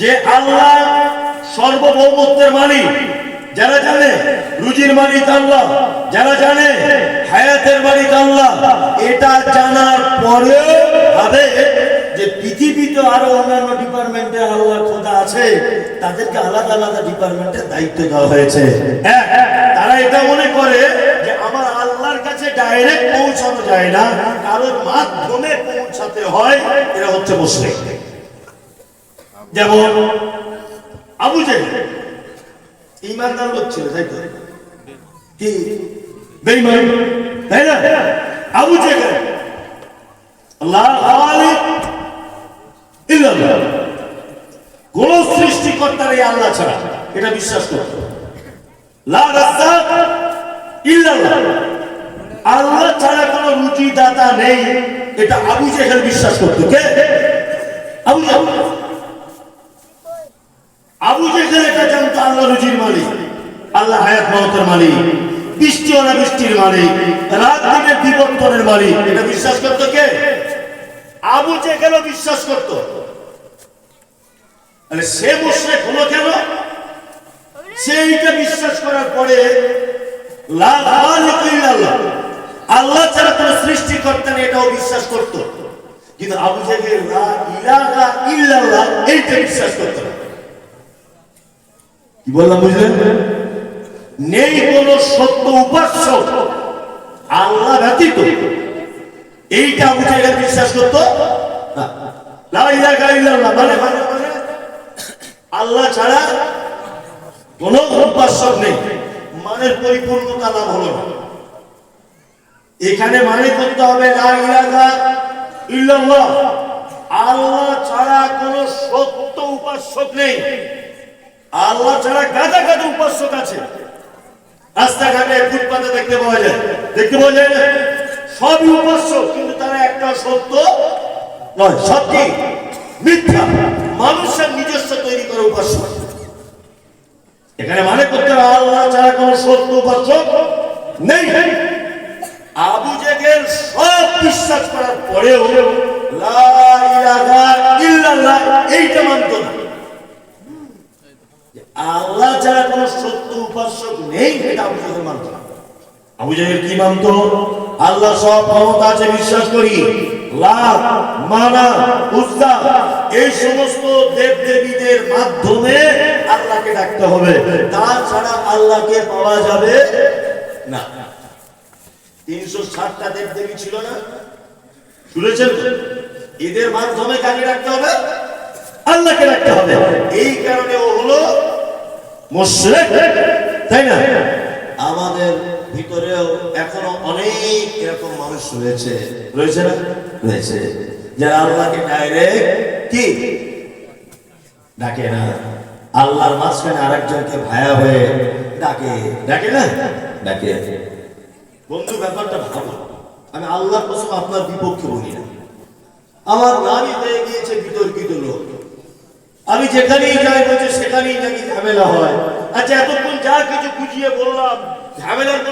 যে আল্লাহ সর্বভৌমত্বের মালিক যারা জানে রুজির মালিক আল্লাহ যারা জানে হায়াতের মালিক আল্লাহ এটা জানার পরেও ভাবে যে পৃথিবীতে আরও অন্যান্য ডিপার্টমেন্টে আল্লাহ খোদা আছে তাদেরকে আলাদা আলাদা ডিপার্টমেন্টের দায়িত্ব দেওয়া হয়েছে। হ্যাঁ, তারা এটা মনে করে যে আমার আল্লাহর কাছে ডাইরেক্ট পৌঁছানো যায় না কারোর মাধ্যমে পৌঁছাতে হয় এরা হচ্ছে মুসলিম। যেমন আবু জেহেল, ইমানদার লোক ছিল, তাই তো? কি? আল্লাহ ইল্লাল্লাহ। কোন সৃষ্টিকর্তার ছাড়া, এটা বিশ্বাস ছাড়া কোনো রুচি দাতা নেই, এটা আবু জেহেল বিশ্বাস করত। কে? আবু জেহেল। জেহেল এটা জানতো আল্লাহ রুজির মালিক, আল্লাহ হায়াত মহতের মালিক, বৃষ্টি অনাবৃষ্টির মালিক, রাত দিনের বিবর্তনের মালিক, এটা বিশ্বাস করতো কে? আবু জেহেলও বিশ্বাস করতো। সে মুশরিক হলো কেন? সে এইটা বিশ্বাস করার পরে আল্লাহ ছাড়া কোনো সৃষ্টিকর্তা নেই, এটাও বিশ্বাস করতো। কিন্তু আবু জেহেল ইলাহা ইল্লাল্লাহ, এইটা বিশ্বাস করতো কি বললাম বুঝলেন নেই কোন সত্য উপাস্য। আল্লাহ ব্যতীত। এইটা আবু জাহেল বিশ্বাস করতো? মানে মানে মানে আল্লাহ ছাড়া কোন উপাস্য নেই। মানের পরিপূর্ণতা লাভ হলো না। এখানে মানে করতে হবে আল্লাহ ছাড়া কোন সত্য উপাস্যক নেই। আল্লাহ ছাড়া গাদা গাদা উপাস্যক আছে। রাস্তাঘাটে ফুটপাতে দেখতে পাওয়া যায়। দেখতে পাওয়া যায় সবই উপাস্য, কিন্তু তারা একটা সত্য নয় কি মিথ্যা। মানুষের নিজস্ব তৈরি করে উপাস্য। এখানে মানে করতে হবে, আল্লাহ ছাড়া কোনো সত্য উপাস্যক নেই। আবু জেগের সব বিশ্বাস করার পরেও লা এইটা মানত না। আল্লাহ ছাড়া কোন সত্য উপাসক নেই এটা আবু জাহেল মানত না। আবু জাহেল কি মানত? আল্লাহ সব ক্ষমতা আছে বিশ্বাস করি। লাভ মানা উজ্জা এই সমস্ত দেব দেবীদের মাধ্যমে আল্লাহকে ডাকতে হবে। তাছাড়া আল্লাহকে পাওয়া যাবে না। তিনশো ষাটটা দেব দেবী ছিল না? শুনেছেন? এদের মাধ্যমে কাকে রাখতে হবে? আল্লাহকে রাখতে হবে। এই কারণে ও হলো মুশরিক, তাই না? আমাদের ভিতরেও এখনও অনেক এরকম মানুষ রয়েছে। রয়েছে না? রয়েছে। যারা আল্লাহকে ডাইরেক্ট কি? ডাকে না। আল্লাহর মাঝখানে আরেকজনকে ভায়া হয়ে ডাকে। ডাকে না? ডাকে। বন্ধু, ব্যাপারটা ভালো। আমি আল্লাহর কসম আপনার বিপক্ষে বলি না। আমার নামই হয়ে গিয়েছে বিতর্কিত আমি যেখানেই যাই বলছে, সেখানেই নাকি ঝামেলা হয়। আচ্ছা এতক্ষণ যা কিছু বুঝিয়ে বললাম, ঝামেলার